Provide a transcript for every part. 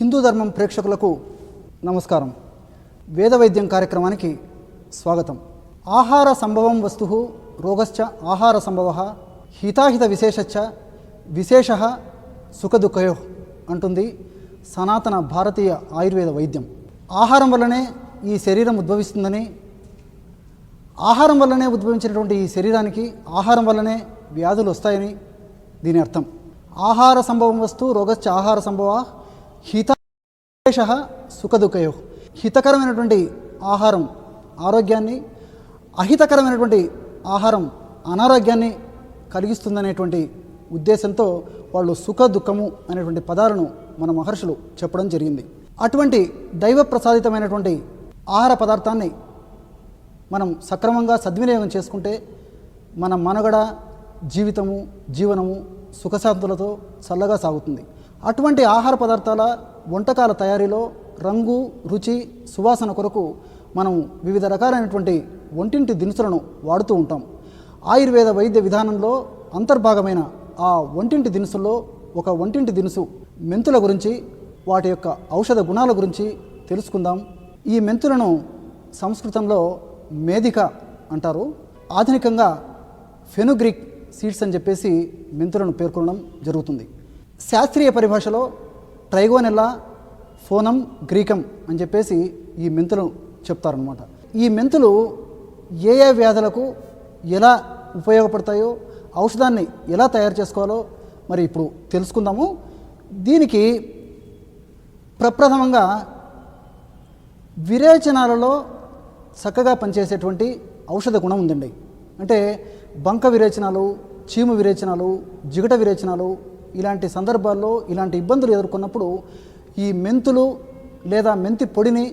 హిందూ ధర్మం ప్రేక్షకులకు నమస్కారం. వేదవైద్యం కార్యక్రమానికి స్వాగతం. ఆహార సంభవం వస్తు రోగశ్చ ఆహార సంభవ హితాహిత విశేషచ్చ విశేష సుఖదుఖయో అంటుంది సనాతన భారతీయ ఆయుర్వేద వైద్యం. ఆహారం వల్లనే ఈ శరీరం ఉద్భవిస్తుందని ఆహారం వల్లనే ఉద్భవించినటువంటి ఈ శరీరానికి ఆహారం వల్లనే వ్యాధులు వస్తాయని దీని అర్థం. ఆహార సంభవం వస్తు రోగశ్చ ఆహార సంభవ హితేష సుఖదుఖయో. హితకరమైనటువంటి ఆహారం ఆరోగ్యాన్ని అహితకరమైనటువంటి ఆహారం అనారోగ్యాన్ని కలిగిస్తుందనేటువంటి ఉద్దేశంతో వాళ్ళు సుఖ దుఃఖము అనేటువంటి పదాలను మన మహర్షులు చెప్పడం జరిగింది. అటువంటి దైవ ప్రసాదితమైనటువంటి ఆహార పదార్థాన్ని మనం సక్రమంగా సద్వినియోగం చేసుకుంటే మన మనుగడ జీవితము జీవనము సుఖశాంతులతో చల్లగా సాగుతుంది. అటువంటి ఆహార పదార్థాల వంటకాల తయారీలో రంగు రుచి సువాసన కొరకు మనం వివిధ రకాలైనటువంటి వంటింటి దినుసులను వాడుతూ ఉంటాం. ఆయుర్వేద వైద్య విధానంలో అంతర్భాగమైన ఆ వంటింటి దినుసుల్లో ఒక వంటింటి దినుసు మెంతుల గురించి వాటి యొక్క ఔషధ గుణాల గురించి తెలుసుకుందాం. ఈ మెంతులను సంస్కృతంలో మేధిక అంటారు. ఆధునికంగా ఫెనుగ్రిక్ సీడ్స్ అని చెప్పేసి మెంతులను పేర్కొనడం జరుగుతుంది. శాస్త్రీయ పరిభాషలో ట్రైగోనెల్లా ఫోనం గ్రీకం అని చెప్పేసి ఈ మెంతులు చెప్తారనమాట ఈ మెంతులు ఏ ఏ వ్యాధులకు ఎలా ఉపయోగపడతాయో ఔషధాన్ని ఎలా తయారు చేసుకోవాలో మరి ఇప్పుడు తెలుసుకుందాము. దీనికి ప్రప్రథమంగా విరేచనాలలో చక్కగా పనిచేసేటువంటి ఔషధ గుణం ఉందండి. అంటే బంక విరేచనాలు చీము విరేచనాలు జిగట విరేచనాలు ఇలాంటి సందర్భాల్లో ఇలాంటి ఇబ్బందులు ఎదుర్కొన్నప్పుడు ఈ మెంతులు లేదా మెంతి పొడిని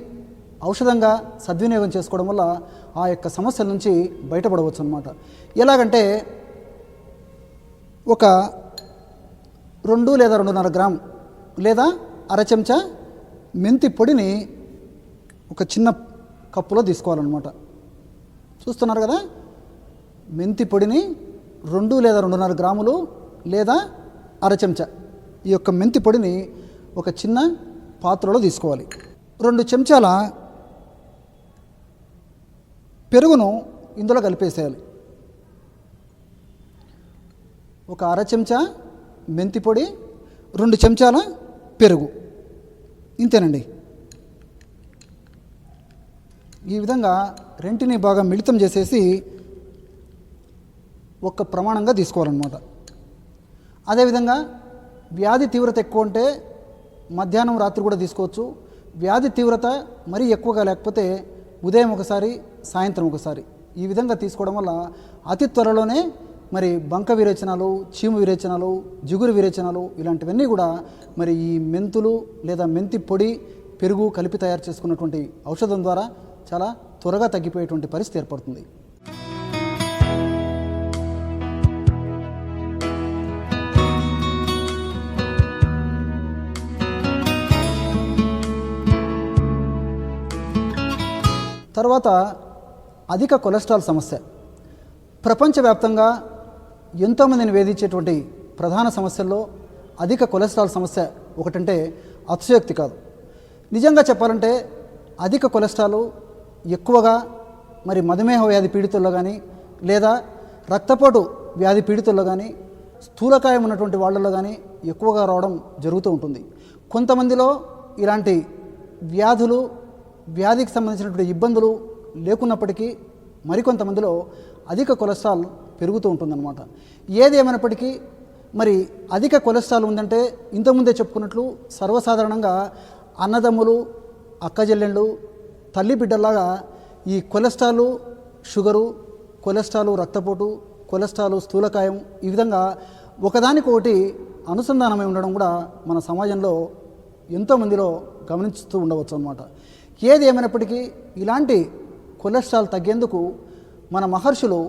ఔషధంగా సద్వినియోగం చేసుకోవడం వల్ల ఆ యొక్క సమస్యల నుంచి బయటపడవచ్చు అనమాట ఎలాగంటే ఒక రెండు లేదా రెండున్నర గ్రామ్ లేదా అర చెంచా మెంతి పొడిని ఒక చిన్న కప్పులో తీసుకోవాలన్నమాట. చూస్తున్నారు కదా? మెంతి పొడిని రెండు లేదా రెండున్నర గ్రాములు లేదా అర చెంచా. ఈ యొక్క మెంతి పొడిని ఒక చిన్న పాత్రలో తీసుకోవాలి. రెండు చెంచాల పెరుగును ఇందులో కలిపేసేయాలి. ఒక అర చెంచా మెంతి పొడి రెండు చెంచాల పెరుగు. ఇంతేనండి. ఈ విధంగా రెంటిని బాగా మిళితం చేసేసి ఒక ప్రమాణంగా తీసుకోవాలన్నమాట. అదేవిధంగా వ్యాధి తీవ్రత ఎక్కువ ఉంటే మధ్యాహ్నం రాత్రి కూడా తీసుకోవచ్చు. వ్యాధి తీవ్రత మరీ ఎక్కువగా లేకపోతే ఉదయం ఒకసారి సాయంత్రం ఒకసారి ఈ విధంగా తీసుకోవడం వల్ల అతి త్వరలోనే మరి బంక విరేచనాలు చీము విరేచనాలు జిగురు విరేచనాలు ఇలాంటివన్నీ కూడా మరి ఈ మెంతులు లేదా మెంతి పొడి పెరుగు కలిపి తయారు చేసుకున్నటువంటి ఔషధం ద్వారా చాలా త్వరగా తగ్గిపోయేటువంటి పరిస్థితి ఏర్పడుతుంది. తర్వాత అధిక కొలెస్ట్రాల్ సమస్య. ప్రపంచవ్యాప్తంగా ఎంతోమందిని వేధించేటువంటి ప్రధాన సమస్యల్లో అధిక కొలెస్ట్రాల్ సమస్య ఒకటంటే అతిశయోక్తి కాదు. నిజంగా చెప్పాలంటే అధిక కొలెస్ట్రాల్ ఎక్కువగా మరి మధుమేహ వ్యాధి పీడితుల్లో కానీ లేదా రక్తపోటు వ్యాధి పీడితుల్లో కానీ స్థూలకాయం ఉన్నటువంటి వాళ్ళలో కానీ ఎక్కువగా రావడం జరుగుతూ ఉంటుంది. కొంతమందిలో ఇలాంటి వ్యాధులు వ్యాధికి సంబంధించినటువంటి ఇబ్బందులు లేకున్నప్పటికీ మరికొంతమందిలో అధిక కొలెస్ట్రాల్ పెరుగుతూ ఉంటుందన్నమాట. ఏది మరి అధిక కొలెస్ట్రాల్ ఉందంటే ఇంతకుముందే చెప్పుకున్నట్లు సర్వసాధారణంగా అన్నదమ్ములు అక్కజెల్లెళ్ళు తల్లి బిడ్డల్లాగా ఈ కొలెస్ట్రాలు షుగరు కొలెస్ట్రాలు రక్తపోటు కొలెస్ట్రాలు స్థూలకాయం ఈ విధంగా ఒకదానికొకటి అనుసంధానమై ఉండడం కూడా మన సమాజంలో ఎంతోమందిలో గమనిస్తూ ఉండవచ్చు అన్నమాట ఏది ఏమైనప్పటికీ ఇలాంటి కొలెస్ట్రాల్ తగ్గేందుకు మన మహర్షులు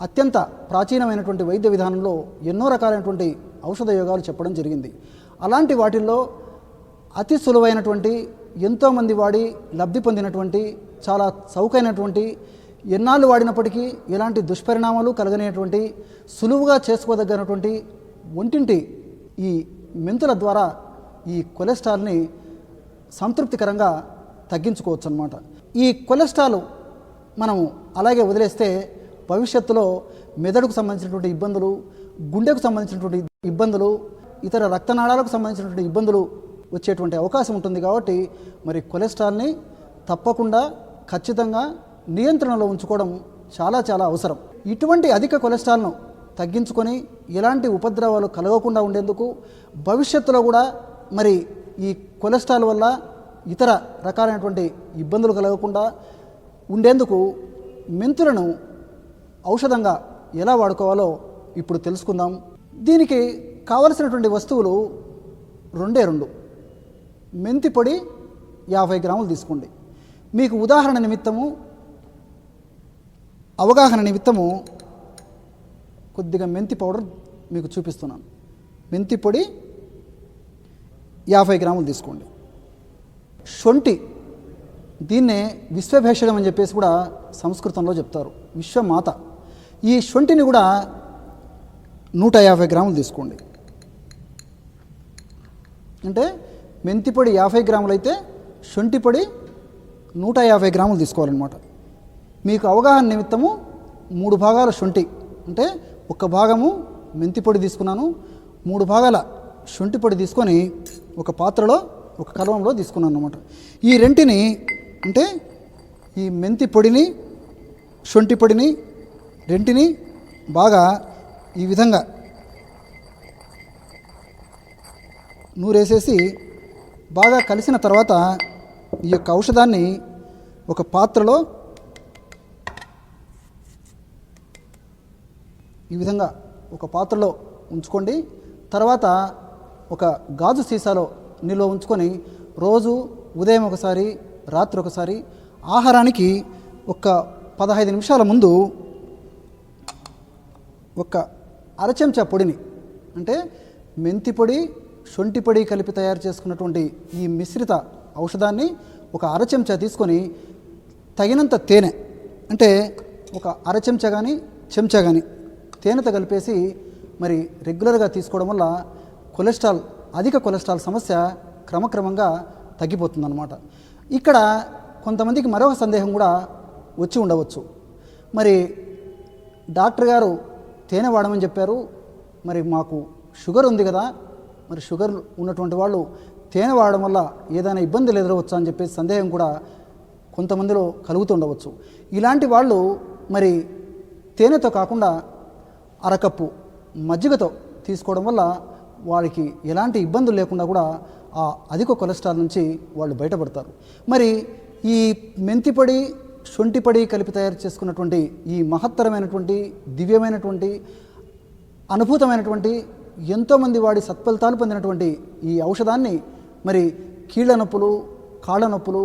అత్యంత ప్రాచీనమైనటువంటి వైద్య విధానంలో ఎన్నో రకాలైనటువంటి ఔషధ యోగాలు చెప్పడం జరిగింది. అలాంటి వాటిల్లో అతి సులువైనటువంటి ఎంతోమంది వాడి లబ్ధి పొందినటువంటి చాలా చౌకైనటువంటి ఎన్నాళ్ళు వాడినప్పటికీ ఎలాంటి దుష్పరిణామాలు కలగనేటువంటి సులువుగా చేసుకోదగినటువంటి ఒంటింటి ఈ మెంతుల ద్వారా ఈ కొలెస్ట్రాల్ని సంతృప్తికరంగా తగ్గించుకోవచ్చు అనమాట ఈ కొలెస్ట్రాల్ మనము అలాగే వదిలేస్తే భవిష్యత్తులో మెదడుకు సంబంధించినటువంటి ఇబ్బందులు గుండెకు సంబంధించినటువంటి ఇబ్బందులు ఇతర రక్తనాళాలకు సంబంధించినటువంటి ఇబ్బందులు వచ్చేటువంటి అవకాశం ఉంటుంది కాబట్టి మరి కొలెస్ట్రాల్ని తప్పకుండా ఖచ్చితంగా నియంత్రణలో ఉంచుకోవడం చాలా చాలా అవసరం. ఇటువంటి అధిక కొలెస్ట్రాల్ను తగ్గించుకొని ఎలాంటి ఉపద్రవాలు కలగకుండా ఉండేందుకు భవిష్యత్తులో కూడా మరి ఈ కొలెస్ట్రాల్ వల్ల ఇతర రకాలైనటువంటి ఇబ్బందులు కలగకుండా ఉండేందుకు మెంతులను ఔషధంగా ఎలా వాడుకోవాలో ఇప్పుడు తెలుసుకుందాం. దీనికి కావలసినటువంటి వస్తువులు రెండే రెండు. మెంతి పొడి యాభై గ్రాములు తీసుకోండి. మీకు ఉదాహరణ నిమిత్తము అవగాహన నిమిత్తము కొద్దిగా మెంతి పౌడర్ మీకు చూపిస్తున్నాను. మెంతి పొడి యాభై గ్రాములు తీసుకోండి. శొంఠి దీన్నే విశ్వభేషజం అని చెప్పేసి కూడా సంస్కృతంలో చెప్తారు. విశ్వమాత. ఈ శొంఠిని కూడా నూట యాభై గ్రాములు తీసుకోండి. అంటే మెంతిపొడి యాభై గ్రాములు అయితే శొంఠి పొడి నూట యాభై గ్రాములు తీసుకోవాలన్నమాట. మీకు అవగాహన నిమిత్తము మూడు భాగాల శొంఠి అంటే ఒక భాగము మెంతి పొడి తీసుకున్నాను మూడు భాగాల శొంఠి పొడి తీసుకొని ఒక పాత్రలో ఒక కలవంలో తీసుకున్నాను అనమాట ఈ రెంటిని అంటే ఈ మెంతి పొడిని శొంఠి పొడిని రెంటిని బాగా ఈ విధంగా నూరేసేసి బాగా కలిసిన తర్వాత ఈ యొక్క ఔషధాన్ని ఒక పాత్రలో ఈ విధంగా ఒక పాత్రలో ఉంచుకోండి. తర్వాత ఒక గాజు సీసాలో నిల్వ ఉంచుకొని రోజు ఉదయం ఒకసారి రాత్రి ఒకసారి ఆహారానికి ఒక పదహైదు నిమిషాల ముందు ఒక అరచెంచా పొడిని అంటే మెంతి పొడి శొంఠి పొడి కలిపి తయారు చేసుకున్నటువంటి ఈ మిశ్రిత ఔషధాన్ని ఒక అరచెంచా తీసుకొని తగినంత తేనె అంటే ఒక అరచెంచా కానీ చెంచా కానీ తేనెతో కలిపేసి మరి రెగ్యులర్గా తీసుకోవడం వల్ల కొలెస్ట్రాల్ అధిక కొలెస్ట్రాల్ సమస్య క్రమక్రమంగా తగ్గిపోతుందన్నమాట. ఇక్కడ కొంతమందికి మరొక సందేహం కూడా వచ్చి ఉండవచ్చు. మరి డాక్టర్ గారు తేనె వాడమని చెప్పారు. మరి మాకు షుగర్ ఉంది కదా మరి షుగర్ ఉన్నటువంటి వాళ్ళు తేనె వాడడం వల్ల ఏదైనా ఇబ్బందులు ఎదురవచ్చా అని చెప్పేసి సందేహం కూడా కొంతమందిలో కలుగుతుండవచ్చు ఇలాంటి వాళ్ళు మరి తేనెతో కాకుండా అరకప్పు మజ్జిగతో తీసుకోవడం వల్ల వారికి ఎలాంటి ఇబ్బందులు లేకుండా కూడా ఆ అధిక కొలెస్ట్రాల్ నుంచి వాళ్ళు బయటపడతారు. మరి ఈ మెంతిపడి శొంటిపడి కలిపి తయారు చేసుకున్నటువంటి ఈ మహత్తరమైనటువంటి దివ్యమైనటువంటి అనుభూతమైనటువంటి ఎంతోమంది వాడి సత్ఫలితాలు పొందినటువంటి ఈ ఔషధాన్ని మరి కీళ్ళ నొప్పులు కాళ్ళ నొప్పులు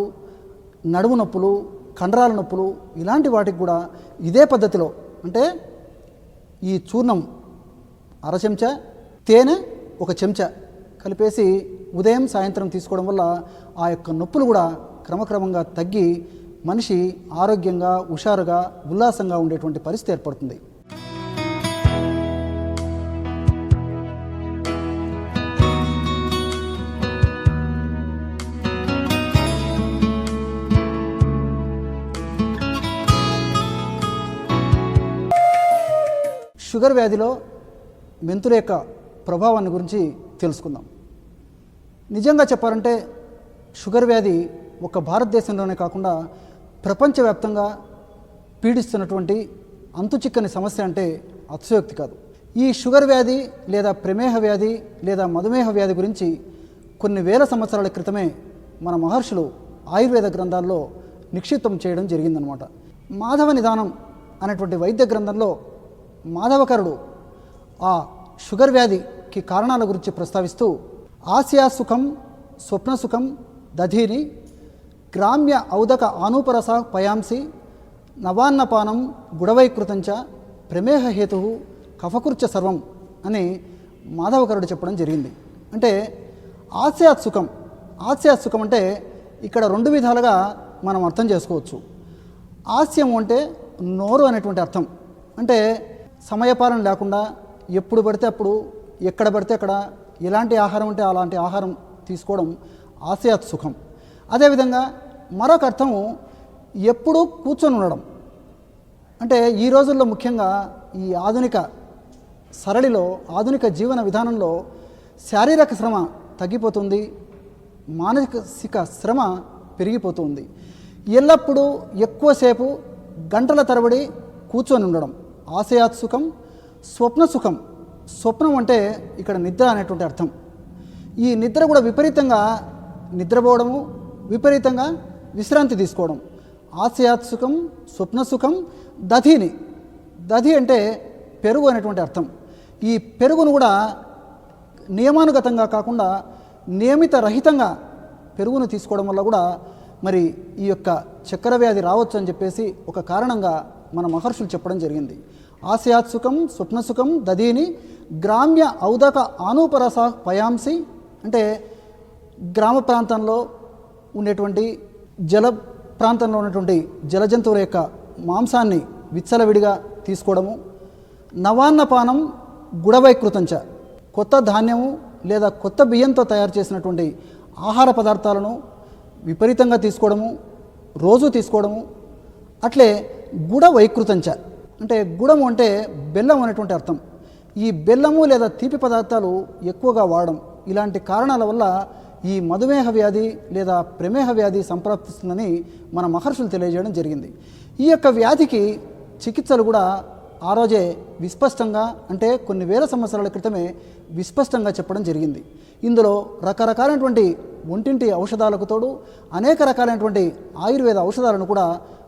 నడుము నొప్పులు కండరాల నొప్పులు ఇలాంటి వాటికి కూడా ఇదే పద్ధతిలో అంటే ఈ చూర్ణం అర చెంచా తేనె ఒక చెంచా కలిపేసి ఉదయం సాయంత్రం తీసుకోవడం వల్ల ఆ యొక్క నొప్పులు కూడా క్రమక్రమంగా తగ్గి మనిషి ఆరోగ్యంగా హుషారుగా ఉల్లాసంగా ఉండేటువంటి పరిస్థితి ఏర్పడుతుంది. షుగర్ వ్యాధిలో మెంతుల యొక్క ప్రభావాన్ని గురించి తెలుసుకుందాం. నిజంగా చెప్పాలంటే షుగర్ వ్యాధి ఒక భారతదేశంలోనే కాకుండా ప్రపంచవ్యాప్తంగా పీడిస్తున్నటువంటి అంతుచిక్కని సమస్య అంటే అతిశయోక్తి కాదు. ఈ షుగర్ వ్యాధి లేదా ప్రమేహ వ్యాధి లేదా మధుమేహ వ్యాధి గురించి కొన్ని వేల సంవత్సరాల క్రితమే మన మహర్షులు ఆయుర్వేద గ్రంథాల్లో నిక్షిప్తం చేయడం జరిగిందనమాట. మాధవ నిదానం అనేటువంటి వైద్య గ్రంథంలో మాధవకరుడు ఆ షుగర్ వ్యాధి వ్యాధికి కారణాల గురించి ప్రస్తావిస్తూ ఆసియా సుఖం స్వప్న సుఖం దధీని గ్రామ్య ఔదక ఆనూపరస పయాంసి నవాన్నపానం గుడవైకృతంచ ప్రమేహ హేతు కఫకృత్య సర్వం అని మాధవకరుడు చెప్పడం జరిగింది. అంటే ఆస్యాత్ సుఖం ఆస్యాత్ సుఖం అంటే ఇక్కడ రెండు విధాలుగా మనం అర్థం చేసుకోవచ్చు. ఆస్యం అంటే నోరు అనేటువంటి అర్థం. అంటే సమయపాలన లేకుండా ఎప్పుడు పడితే అప్పుడు ఎక్కడ పడితే అక్కడ ఎలాంటి ఆహారం ఉంటే అలాంటి ఆహారం తీసుకోవడం ఆశయాత్ సుఖం. అదేవిధంగా మరొక అర్థం ఎప్పుడూ కూర్చొని ఉండడం. అంటే ఈ రోజుల్లో ముఖ్యంగా ఈ ఆధునిక సరళిలో ఆధునిక జీవన విధానంలో శారీరక శ్రమ తగ్గిపోతుంది మానసిక శ్రమ పెరిగిపోతుంది. ఎల్లప్పుడూ ఎక్కువసేపు గంటల తరబడి కూర్చొని ఉండడం ఆశయాత్ సుఖం స్వప్న సుఖం స్వప్నం అంటే ఇక్కడ నిద్ర అనేటువంటి అర్థం. ఈ నిద్ర కూడా విపరీతంగా నిద్రపోవడము విపరీతంగా విశ్రాంతి తీసుకోవడం. ఆశయాత్సుఖం స్వప్న సుఖం దధిని. దధి అంటే పెరుగు అనేటువంటి అర్థం. ఈ పెరుగును కూడా నియమానుగతంగా కాకుండా నియమిత రహితంగా పెరుగును తీసుకోవడం వల్ల కూడా మరి ఈ యొక్క చక్కెర వ్యాధి రావచ్చు అని చెప్పేసి ఒక కారణంగా మన మహర్షులు చెప్పడం జరిగింది. ఆశయాత్సుఖం స్వప్నసుఖం స్వప్న దధీని గ్రామ్య ఔదక ఆనూపరస పయాంసి అంటే గ్రామ ప్రాంతంలో ఉండేటువంటి జల ప్రాంతంలో ఉన్నటువంటి జలజంతువుల యొక్క మాంసాన్ని విచ్చలవిడిగా తీసుకోవడము నవాన్నపానం గుడవైకృతంచ కొత్త ధాన్యము లేదా కొత్త బియ్యంతో తయారు చేసినటువంటి ఆహార పదార్థాలను విపరీతంగా తీసుకోవడము రోజు తీసుకోవడము అట్లే గుడ వైకృతంచ అంటే గుడము అంటే బెల్లం అనేటువంటి అర్థం. ఈ బెల్లము లేదా తీపి పదార్థాలు ఎక్కువగా వాడడం ఇలాంటి కారణాల వల్ల ఈ మధుమేహ వ్యాధి లేదా ప్రమేహ వ్యాధి సంప్రాప్తిస్తుందని మన మహర్షులు తెలియజేయడం జరిగింది. ఈ యొక్క వ్యాధికి చికిత్సలు కూడా ఆ రోజే విస్పష్టంగా అంటే కొన్ని వేల సంవత్సరాల క్రితమే విస్పష్టంగా చెప్పడం జరిగింది. ఇందులో రకరకాలైనటువంటి ఒంటింటి ఔషధాలకు తోడు అనేక రకాలైనటువంటి ఆయుర్వేద ఔషధాలను కూడా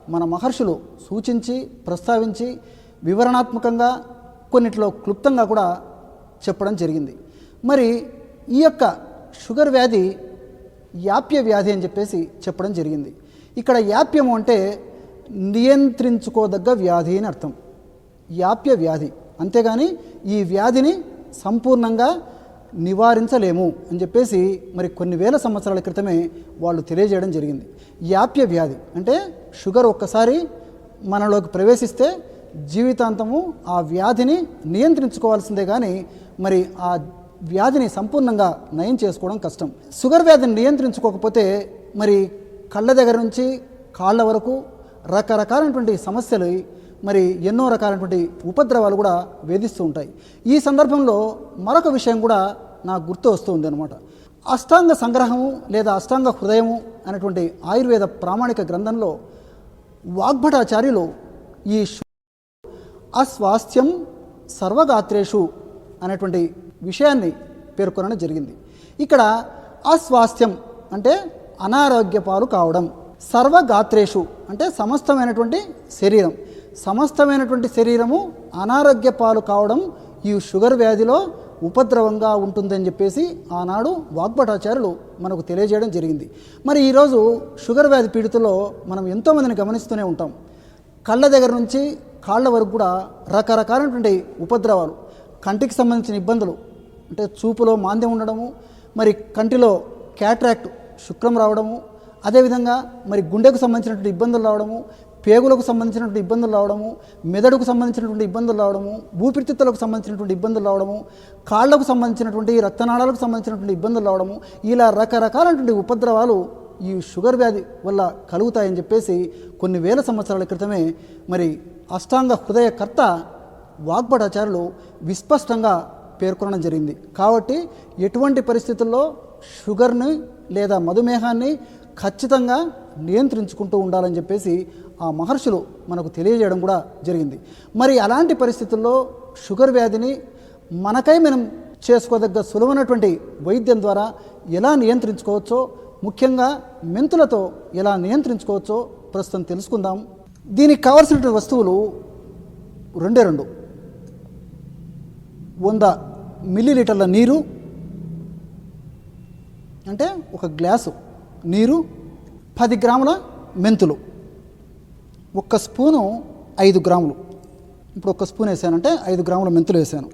మన మహర్షులు సూచించి ప్రస్తావించి వివరణాత్మకంగా కొన్నిట్లో క్లుప్తంగా కూడా చెప్పడం జరిగింది. మరి ఈ యొక్క షుగర్ వ్యాధి యాప్య వ్యాధి అని చెప్పేసి చెప్పడం జరిగింది. ఇక్కడ యాప్యము అంటే నియంత్రించుకోదగ్గ వ్యాధి అని అర్థం. యాప్య వ్యాధి. అంతేగాని ఈ వ్యాధిని సంపూర్ణంగా నివారించలేము అని చెప్పేసి మరి కొన్ని వేల సంవత్సరాల క్రితమే వాళ్ళు తెలియజేయడం జరిగింది. యాప్య వ్యాధి అంటే షుగర్ ఒక్కసారి మనలోకి ప్రవేశిస్తే జీవితాంతము ఆ వ్యాధిని నియంత్రించుకోవాల్సిందే కానీ మరి ఆ వ్యాధిని సంపూర్ణంగా నయం చేసుకోవడం కష్టం. షుగర్ వ్యాధిని నియంత్రించుకోకపోతే మరి కళ్ళ దగ్గర నుంచి కాళ్ళ వరకు రకరకాలైనటువంటి సమస్యలు మరి ఎన్నో రకాలైనటువంటి ఉపద్రవాలు కూడా వేధిస్తూ ఉంటాయి. ఈ సందర్భంలో మరొక విషయం కూడా నాకు గుర్తు వస్తుంది అనమాట అష్టాంగ సంగ్రహము లేదా అష్టాంగ హృదయము అనేటువంటి ఆయుర్వేద ప్రామాణిక గ్రంథంలో వాగ్భటాచార్యులు ఈ అస్వాస్థ్యం సర్వగాత్రేషు అనేటువంటి విషయాన్ని పేర్కొనడం జరిగింది. ఇక్కడ అస్వాస్థ్యం అంటే అనారోగ్య పాలు కావడం సర్వగాత్రేషు అంటే సమస్తమైనటువంటి శరీరం. సమస్తమైనటువంటి శరీరము అనారోగ్య పాలు కావడం ఈ షుగర్ వ్యాధిలో ఉపద్రవంగా ఉంటుందని చెప్పేసి ఆనాడు వాగ్భటాచార్యులు మనకు తెలియజేయడం జరిగింది. మరి ఈరోజు షుగర్ వ్యాధి పీడితుల్లో మనం ఎంతోమందిని గమనిస్తూనే ఉంటాం. కళ్ళ దగ్గర నుంచి కాళ్ళ వరకు కూడా రకరకాలైనటువంటి ఉపద్రవాలు కంటికి సంబంధించిన ఇబ్బందులు అంటే చూపులో మాంద్యం ఉండడము మరి కంటిలో క్యాట్రాక్ట్ శుక్రం రావడము అదేవిధంగా మరి గుండెకు సంబంధించినటువంటి ఇబ్బందులు రావడము పేగులకు సంబంధించినటువంటి ఇబ్బందులు రావడము మెదడుకు సంబంధించినటువంటి ఇబ్బందులు రావడము ఊపిరితిత్తులకు సంబంధించినటువంటి ఇబ్బందులు రావడము కాళ్ళకు సంబంధించినటువంటి రక్తనాళాలకు సంబంధించినటువంటి ఇబ్బందులు రావడము ఇలా రకరకాలైనటువంటి ఉపద్రవాలు ఈ షుగర్ వ్యాధి వల్ల కలుగుతాయని చెప్పేసి కొన్ని వేల సంవత్సరాల క్రితమే మరి అష్టాంగ హృదయకర్త వాగ్భటాచార్యులు విస్పష్టంగా పేర్కొనడం జరిగింది. కాబట్టి ఎటువంటి పరిస్థితుల్లో షుగర్ని లేదా మధుమేహాన్ని ఖచ్చితంగా నియంత్రించుకుంటూ ఉండాలని చెప్పేసి ఆ మహర్షులు మనకు తెలియజేయడం కూడా జరిగింది. మరి అలాంటి పరిస్థితుల్లో షుగర్ వ్యాధిని మనకై మనం చేసుకోదగ్గ సులువైనటువంటి వైద్యం ద్వారా ఎలా నియంత్రించుకోవచ్చో ముఖ్యంగా మెంతులతో ఎలా నియంత్రించుకోవచ్చో ప్రస్తుతం తెలుసుకుందాం. దీనికి కావలసినటువంటి వస్తువులు రెండే రెండు. వంద మిల్లీలీటర్ల నీరు అంటే ఒక గ్లాసు నీరు పది గ్రాముల మెంతులు ఒక్క స్పూను ఐదు గ్రాములు. ఇప్పుడు ఒక్క స్పూన్ వేసానంటే ఐదు గ్రాముల మెంతులు వేసాను.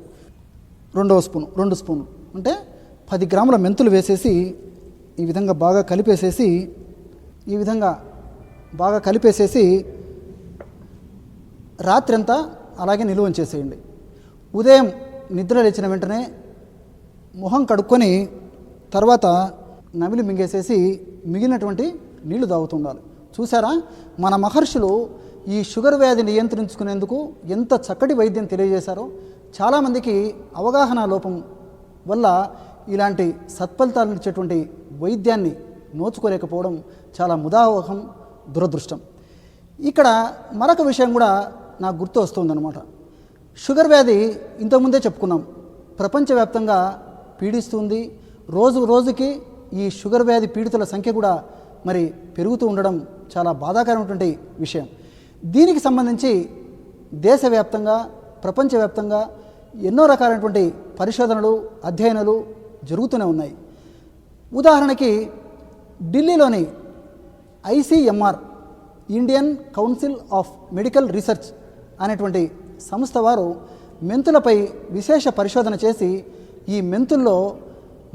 రెండవ స్పూను రెండు స్పూన్లు. అంటే పది గ్రాముల మెంతులు వేసేసి ఈ విధంగా బాగా కలిపేసేసి ఈ విధంగా బాగా కలిపేసేసి రాత్రంతా అలాగే నిలువ ఉంచేసేయండి ఉదయం నిద్ర లేచిన వెంటనే మొహం కడుక్కొని తర్వాత నమిలి మింగేసేసి మిగిలినటువంటి నీళ్ళు తాగుతుండాలి చూసారా? మన మహర్షులు ఈ షుగర్ వ్యాధి నియంత్రించుకునేందుకు ఎంత చక్కటి వైద్యం తెలియజేశారో చాలామందికి అవగాహన లోపం వల్ల ఇలాంటి సత్ఫలితాలను ఇచ్చేటువంటి వైద్యాన్ని నోచుకోలేకపోవడం చాలా ముదావహం దురదృష్టం. ఇక్కడ మరొక విషయం కూడా నాకు గుర్తు వస్తుందన్నమాట. షుగర్ వ్యాధి ఇంతకుముందే చెప్పుకున్నాం. ప్రపంచవ్యాప్తంగా పీడిస్తుంది. రోజు రోజుకి ఈ షుగర్ వ్యాధి పీడితుల సంఖ్య కూడా మరి పెరుగుతూ ఉండడం చాలా బాధాకరమైనటువంటి విషయం. దీనికి సంబంధించి దేశవ్యాప్తంగా ప్రపంచవ్యాప్తంగా ఎన్నో రకాలైనటువంటి పరిశోధనలు అధ్యయనాలు జరుగుతూనే ఉన్నాయి. ఉదాహరణకి ఢిల్లీలోని ICMR Indian council of medical research అనేటువంటి సంస్థ వారు మెంతులపై విశేష పరిశోధన చేసి ఈ మెంతుల్లో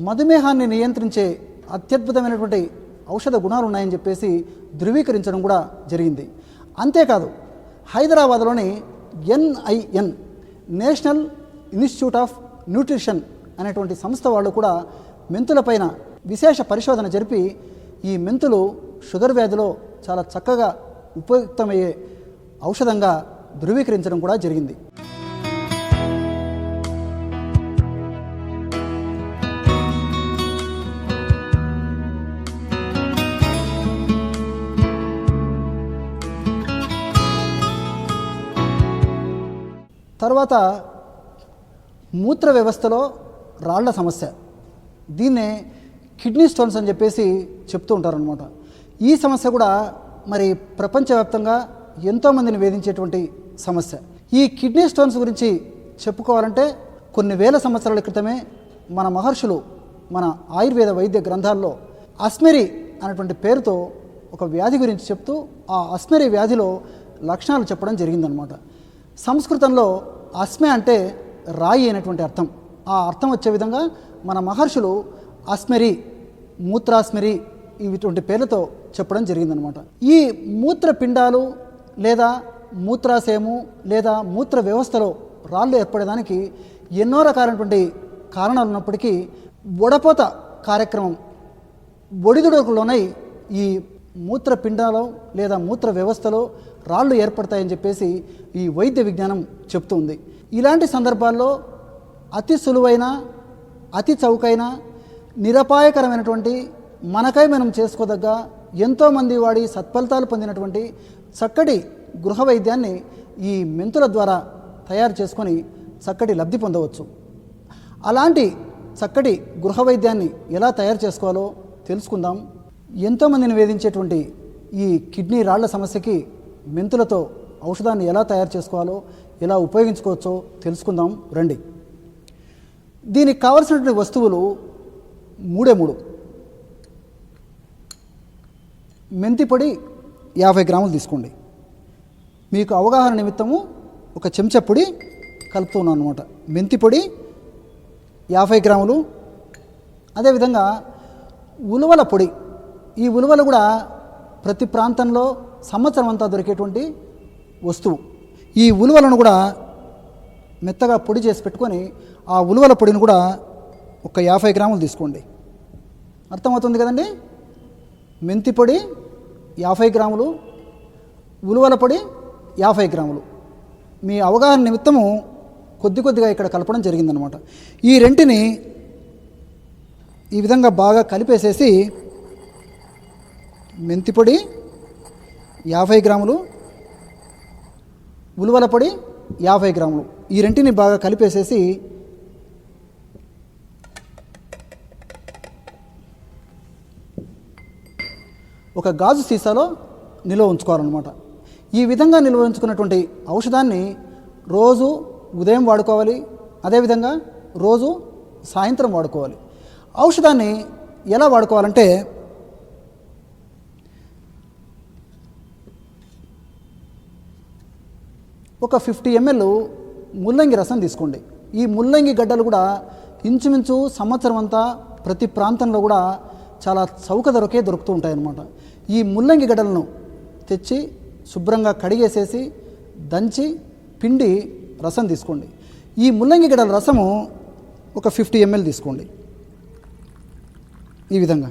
మధుమేహాన్ని నియంత్రించే అత్యద్భుతమైనటువంటి ఔషధ గుణాలు ఉన్నాయని చెప్పేసి ధృవీకరించడం కూడా జరిగింది. అంతేకాదు హైదరాబాద్లోని NIN national institute of nutrition అనేటువంటి సంస్థ వాళ్ళు కూడా మెంతులపైన విశేష పరిశోధన జరిపి ఈ మెంతులు షుగర్ వ్యాధిలో చాలా చక్కగా ఉపయుక్తమయ్యే ఔషధంగా ధృవీకరించడం కూడా జరిగింది. తర్వాత మూత్ర వ్యవస్థలో రాళ్ళ సమస్య. దీన్నే కిడ్నీ స్టోన్స్ అని చెప్పేసి చెప్తూ ఉంటారనమాట ఈ సమస్య కూడా మరి ప్రపంచవ్యాప్తంగా ఎంతోమందిని వేధించేటువంటి సమస్య. ఈ కిడ్నీ స్టోన్స్ గురించి చెప్పుకోవాలంటే కొన్ని వేల సంవత్సరాల క్రితమే మన మహర్షులు మన ఆయుర్వేద వైద్య గ్రంథాల్లో అస్మెరి అనేటువంటి పేరుతో ఒక వ్యాధి గురించి చెప్తూ ఆ అస్మెరి వ్యాధిలో లక్షణాలు చెప్పడం జరిగిందనమాట. సంస్కృతంలో అస్మె అంటే రాయి అనేటువంటి అర్థం. ఆ అర్థం వచ్చే విధంగా మన మహర్షులు అస్మెరి మూత్రాస్మెరి ఇటువంటి పేర్లతో చెప్పడం జరిగిందనమాట. ఈ మూత్రపిండాలు లేదా మూత్రాశయము లేదా మూత్ర వ్యవస్థలో రాళ్ళు ఏర్పడేదానికి ఎన్నో రకాలైనటువంటి కారణాలు ఉన్నప్పటికీ వడపోత కార్యక్రమం ఒడిదుడుకులోనై ఈ మూత్రపిండాలో లేదా మూత్ర వ్యవస్థలో రాళ్ళు ఏర్పడతాయని చెప్పేసి ఈ వైద్య విజ్ఞానం చెప్తుంది. ఇలాంటి సందర్భాల్లో అతి సులువైన అతి చౌకైన నిరపాయకరమైనటువంటి మనకై మనం చేసుకోదగ్గ ఎంతోమంది వాడి సత్ఫలితాలు పొందినటువంటి చక్కటి గృహ వైద్యాన్ని ఈ మెంతుల ద్వారా తయారు చేసుకొని చక్కటి లబ్ధి పొందవచ్చు. అలాంటి చక్కటి గృహ వైద్యాన్ని ఎలా తయారు చేసుకోవాలో తెలుసుకుందాం. ఎంతోమందిని వేధించేటువంటి ఈ కిడ్నీ రాళ్ళ సమస్యకి మెంతులతో ఔషధాన్ని ఎలా తయారు చేసుకోవాలో ఎలా ఉపయోగించుకోవచ్చో తెలుసుకుందాం. రండి. దీనికి కావలసినటువంటి వస్తువులు మూడే మూడు. మెంతి పొడి యాభై గ్రాములు తీసుకోండి. మీకు అవగాహన నిమిత్తము ఒక చెంచా పొడి కలుపుతున్నాను అనమాట మెంతి పొడి యాభై గ్రాములు. అదేవిధంగా ఉలువల పొడి. ఈ ఉలువలు కూడా ప్రతి ప్రాంతంలో సంవత్సరం అంతా దొరికేటువంటి వస్తువు. ఈ ఉలువలను కూడా మెత్తగా పొడి చేసి పెట్టుకొని ఆ ఉలువల పొడిని కూడా ఒక యాభై గ్రాములు తీసుకోండి. అర్థమవుతుంది కదండి? మెంతి పొడి యాభై గ్రాములు ఉలువల పొడి యాభై గ్రాములు. మీ అవగాహన నిమిత్తము కొద్ది కొద్దిగా ఇక్కడ కలపడం జరిగిందనమాట. ఈ రెంటిని ఈ విధంగా బాగా కలిపేసేసి మెంతి పొడి యాభై గ్రాములు ఉలువల పొడి యాభై గ్రాములు. ఈ రెంటిని బాగా కలిపేసేసి ఒక గాజు సీసాలో నిల్వ ఉంచుకోవాలన్నమాట. ఈ విధంగా నిల్వ ఉంచుకున్నటువంటి ఔషధాన్ని రోజు ఉదయం వాడుకోవాలి అదేవిధంగా రోజు సాయంత్రం వాడుకోవాలి. ఔషధాన్ని ఎలా వాడుకోవాలంటే ఒక ఫిఫ్టీ ఎంఎల్ ముల్లంగి రసం తీసుకోండి. ఈ ముల్లంగి గడ్డలు కూడా ఇంచుమించు సంవత్సరం అంతా ప్రతి ప్రాంతంలో కూడా చాలా చౌక ధరకే దొరుకుతూ ఉంటాయన్నమాట. ఈ ముల్లంగి గడలను తెచ్చి శుభ్రంగా కడిగేసేసి దంచి పిండి రసం తీసుకోండి. ఈ ముల్లంగి గడల రసము ఒక ఫిఫ్టీ ఎంఎల్ తీసుకోండి. ఈ విధంగా.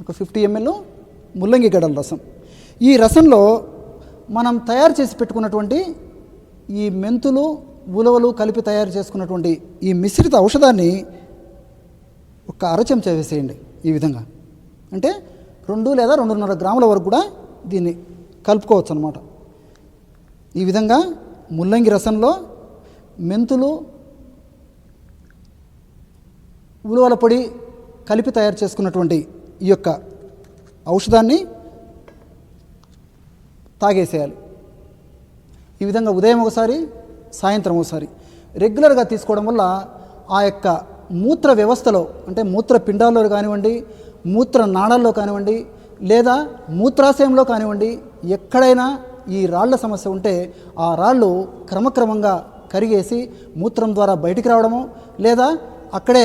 ఒక ఫిఫ్టీ ఎంఎల్ ముల్లంగి గడల రసం. ఈ రసంలో మనం తయారు చేసి పెట్టుకున్నటువంటి ఈ మెంతులు ఉలవలు కలిపి తయారు చేసుకున్నటువంటి ఈ మిశ్రిత ఔషధాన్ని ఒక అర చేసేయండి వేసేయండి ఈ విధంగా. అంటే రెండు లేదా రెండున్నర గ్రాముల వరకు కూడా దీన్ని కలుపుకోవచ్చు అనమాట ఈ విధంగా ముల్లంగి రసంలో మెంతులు ఉలవల పొడి కలిపి తయారు చేసుకున్నటువంటి ఈ యొక్క ఔషధాన్ని తాగేసేయాలి. ఈ విధంగా ఉదయం ఒకసారి సాయంత్రం ఒకసారి రెగ్యులర్గా తీసుకోవడం వల్ల ఆ యొక్క మూత్ర వ్యవస్థలో అంటే మూత్రపిండాల్లో కానివ్వండి మూత్ర నాళాల్లో కానివ్వండి లేదా మూత్రాశయంలో కానివ్వండి ఎక్కడైనా ఈ రాళ్ళ సమస్య ఉంటే ఆ రాళ్ళు క్రమక్రమంగా కరిగేసి మూత్రం ద్వారా బయటికి రావడము లేదా అక్కడే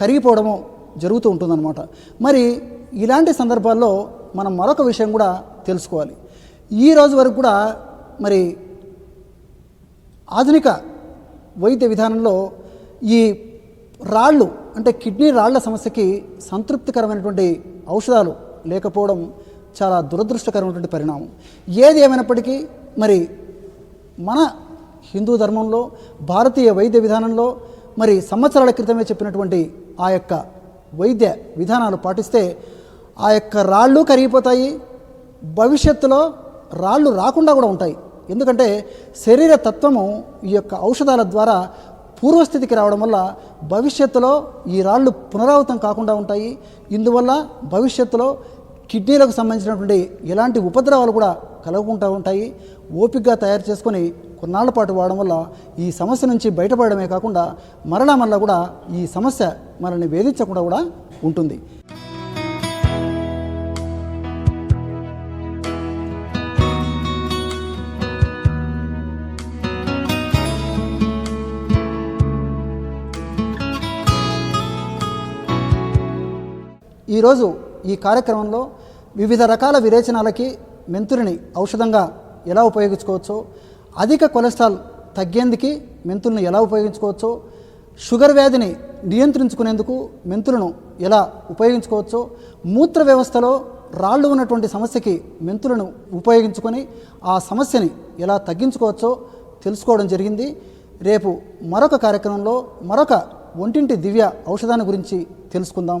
కరిగిపోవడము జరుగుతూ ఉంటుందన్నమాట. మరి ఇలాంటి సందర్భాల్లో మనం మరొక విషయం కూడా తెలుసుకోవాలి. ఈ రోజు వరకు కూడా మరి ఆధునిక వైద్య విధానంలో ఈ రాళ్ళు అంటే కిడ్నీ రాళ్ళ సమస్యకి సంతృప్తికరమైనటువంటి ఔషధాలు లేకపోవడం చాలా దురదృష్టకరమైనటువంటి పరిణామం. ఏది ఏమైనప్పటికీ మరి మన హిందూ ధర్మంలో భారతీయ వైద్య విధానంలో మరి సంవత్సరాల క్రితమే చెప్పినటువంటి ఆ యొక్క వైద్య విధానాలు పాటిస్తే ఆ యొక్క రాళ్ళు కరిగిపోతాయి భవిష్యత్తులో రాళ్ళు రాకుండా కూడా ఉంటాయి. ఎందుకంటే శరీర తత్వము ఈ యొక్క ఔషధాల ద్వారా పూర్వస్థితికి రావడం వల్ల భవిష్యత్తులో ఈ రాళ్ళు పునరావృతం కాకుండా ఉంటాయి. ఇందువల్ల భవిష్యత్తులో కిడ్నీలకు సంబంధించినటువంటి ఎలాంటి ఉపద్రవాలు కూడా కలగకుండా ఉంటాయి. ఓపికగా తయారు చేసుకొని కొన్నాళ్ళ పాటు వాడడం వల్ల ఈ సమస్య నుంచి బయటపడమే కాకుండా మరలా మరలా కూడా ఈ సమస్య మనల్ని వేధించకుండా కూడా ఉంటుంది. ఈరోజు ఈ కార్యక్రమంలో వివిధ రకాల విరేచనాలకి మెంతులని ఔషధంగా ఎలా ఉపయోగించుకోవచ్చో అధిక కొలెస్ట్రాల్ తగ్గేందుకు మెంతులను ఎలా ఉపయోగించుకోవచ్చో షుగర్ వ్యాధిని నియంత్రించుకునేందుకు మెంతులను ఎలా ఉపయోగించుకోవచ్చో మూత్ర వ్యవస్థలో రాళ్ళు ఉన్నటువంటి సమస్యకి మెంతులను ఉపయోగించుకొని ఆ సమస్యని ఎలా తగ్గించుకోవచ్చో తెలుసుకోవడం జరిగింది. రేపు మరొక కార్యక్రమంలో మరొక ఒంటింటి దివ్య ఔషధాన్ని గురించి తెలుసుకుందాం.